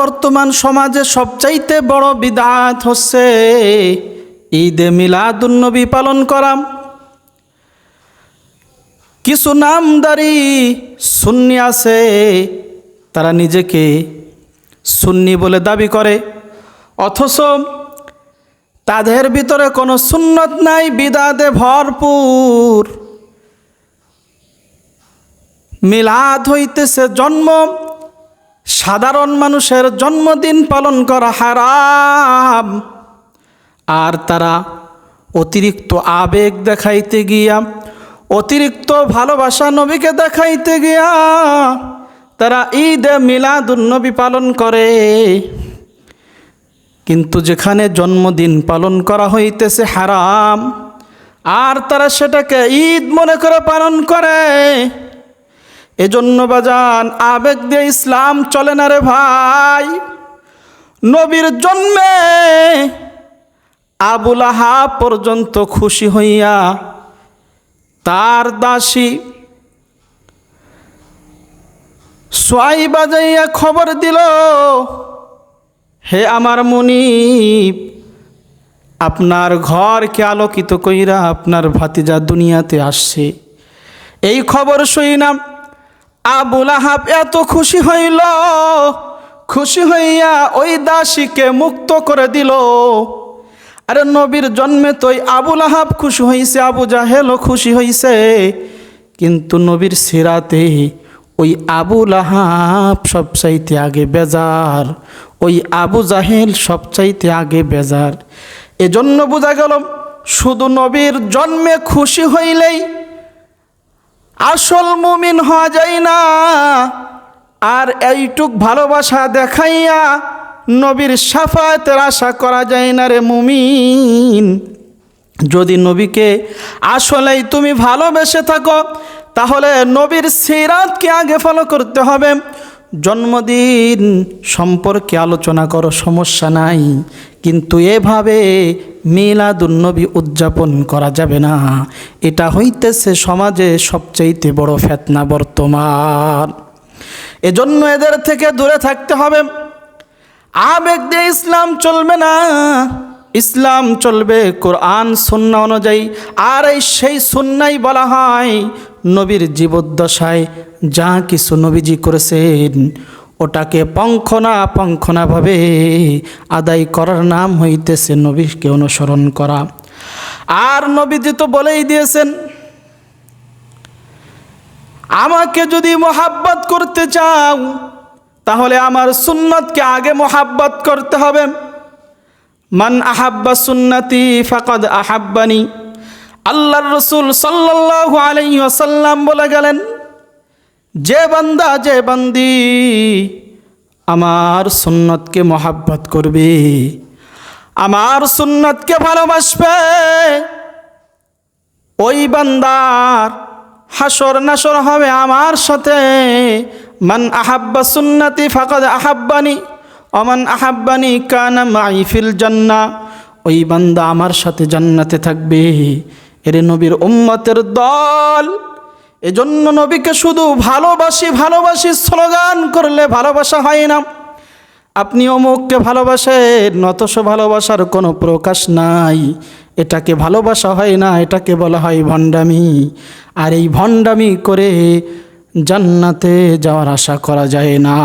বর্তমান সমাজে সবচাইতে বড় বিদাত হচ্ছে ঈদে মিলাদুন্নবী পালন করাম কিছু নামদারি সুন্নি আছে, তারা নিজেকে সুন্নি বলে দাবি করে। অথচ তাদের ভিতরে কোনো সুন্নত নাই, বিদাতে ভরপুর। মিলাদ হইতেছে জন্ম সাধারণ মানুষের জন্মদিন পালন করা হারাম। আর তারা অতিরিক্ত আবেগ দেখাইতে গিয়া, অতিরিক্ত ভালোবাসা নবীকে দেখাইতে গিয়া, তারা ঈদ মিলাদুন্নবী পালন করে। কিন্তু যেখানে জন্মদিন পালন করা হইতেছে হারাম, আর তারা সেটাকে ঈদ মনে করে পালন করে। এজন্য বাজান, আবেগ দিয়ে ইসলাম চলে না রে ভাই। নবীর জন্মে আবুল আহা পর্যন্ত খুশি হইয়া তার দাসী সোয়াই বাজাইয়া খবর দিল, হে আমার মুনিব, আপনার ঘরকে আলোকিত কইরা আপনার ভাতিজা দুনিয়াতে আসছে। এই খবর শুইলাম আবুল আহাব এত খুশি হইল, খুশি হইয়া ওই দাসীকে মুক্ত করে দিল। আরে নবীর জন্মে তো আবুল আহাব খুশি হইছে, আবু জাহেলও খুশি হইছে। কিন্তু নবীর সিরাতে ওই আবুল আহাব সবচাইতে আগে বেজার, ওই আবু জাহেল সবচাইতে আগে বেজার। এজন্য বোঝা গেল, শুধু নবীর জন্মে খুশি হইলেই আসল মুমিন হওয়া যায় না। আর এইটুক ভালোবাসা দেখাইয়া নবীর সাফাতের আশা করা যায় না রে মুমিন। যদি নবীকে আসলেই তুমি ভালোবেসে থাকো, তাহলে নবীর সিরাতকে আগে ফলো করতে হবে। জন্মদিন সম্পর্কে আলোচনা করো, সমস্যা নাই। কিন্তু এভাবে মিলাদুন্নবী উদযাপন করা যাবে না। এটা হইতেছে সমাজে সবচাইতে বড় ফেতনা বর্তমান। এজন্য এদের থেকে দূরে থাকতে হবে। আবেগ দিয়ে ইসলাম চলবে না। ইসলাম চলবে কোরআন, সুন্না অনুযায়ী। আর এই সেই সুন্নাই বলা হয় নবীর জীবদ্দশায়। যা কিছু নবীজি করেছেন, ওটাকে পঙ্খনা পঙ্খনাভাবে আদায় করার নাম হইতেছে নবীকে অনুসরণ করা। আর নবীজি তো বলেই দিয়েছেন, আমাকে যদি মোহাব্বত করতে চাও, তাহলে আমার সুন্নতকে আগে মোহাব্বত করতে হবে। মান আহাব্বা সুন্নতি ফাকাদ আহাব্বানি। আল্লাহর রসুল সাল্লাল্লাহু আলাইহি ওয়াসাল্লাম বলে গেলেন, যে বান্দা, যে বান্দি আমার সুন্নতকে মোহাব্বত করবে, আমার সুন্নতকে ভালোবাসবে, ওই বান্দার হাসর নাসর হবে আমার সাথে। মান আহাব্বা সুন্নতি ফাকাদ আহাব্বানি। অমান আহাব্বানি কানা মাইফিল জান্না, ওই বান্দা আমার সাথে জান্নাতে থাকবে। এরে নবীর উম্মতের দল। এজন্য নবীকে শুধু ভালোবাসি ভালোবাসি স্লোগান করলে ভালোবাসা হয় না। আপনি অমুককে ভালোবাসেন, অথচ ভালোবাসার কোনো প্রকাশ নাই। এটাকে ভালোবাসা হয় না, এটাকে বলা হয় ভণ্ডামি। আর এই ভণ্ডামি করে জান্নাতে যাওয়ার আশা করা যায় না।